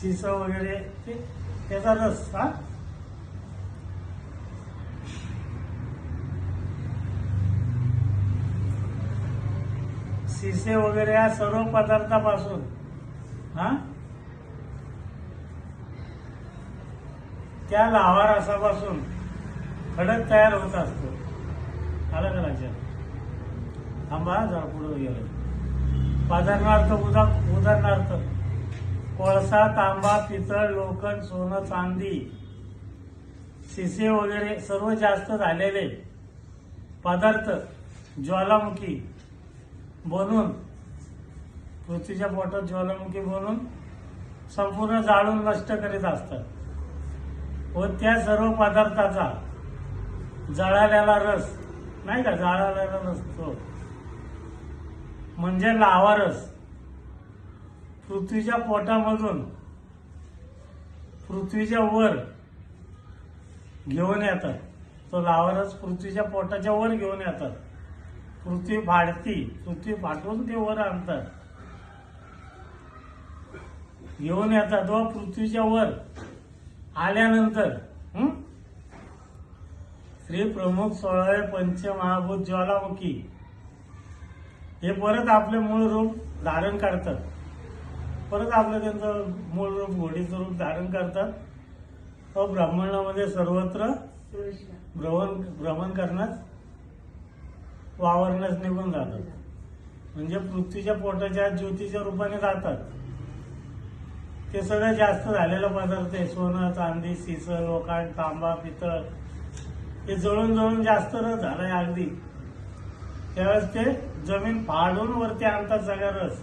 शिस वगैरे ते त्याचा रस हा? शिसे वगैरे या सर्व पदार्थापासून हा? त्या लावा रसापासून खडक तयार होत असतो. आलं का लक्षात? थांबा जरा पुढे गेलं. उदाहरणार्थ उदा उदाहरणार्थ. कोळसा तांबा पितळ लोखंड सोनं चांदी शिसे वगैरे सर्व जास्त झालेले. पदार्थ ज्वालामुखी बनून पृथ्वीच्या पोटात ज्वालामुखी बनून संपूर्ण जाळून नष्ट करीत असतात. व त्या सर्व पदार्थाचा जळालेला रस नाही का? जळाल्याला रस तो. म्हणजे लावा रस. पृथ्वीच्या पोटामधून पृथ्वीच्या वर घेऊन येतात. तो लावरच पृथ्वीच्या पोटाच्या वर घेऊन येतात. पृथ्वी फाडती पृथ्वी फाटून ते वर आणतात. घेऊन येतात व पृथ्वीच्या वर आल्यानंतर श्री प्रमुख सोळावे पंचमहाभूत ज्वालामुखी हे परत आपले मूळ रूप धारण करतात. परत आपलं त्यांचं मूळ रूप घोडीचं रूप धारण करतात. व ब्राह्मणामध्ये सर्वत्र भ्रमण भ्रमण करण्यास वावरण्यास निघून जातात. म्हणजे पृथ्वीच्या पोटाच्या ज्योतीच्या रूपाने जातात. ते सगळं जास्त झालेलं पदार्थ आहे. सोनं चांदी सिसळ लोखंड तांबा पितळ. हे जळून जळून जास्त रस झालाय अगदी. त्यावेळेस ते जमीन फाडून वरती आणतात सगळा रस.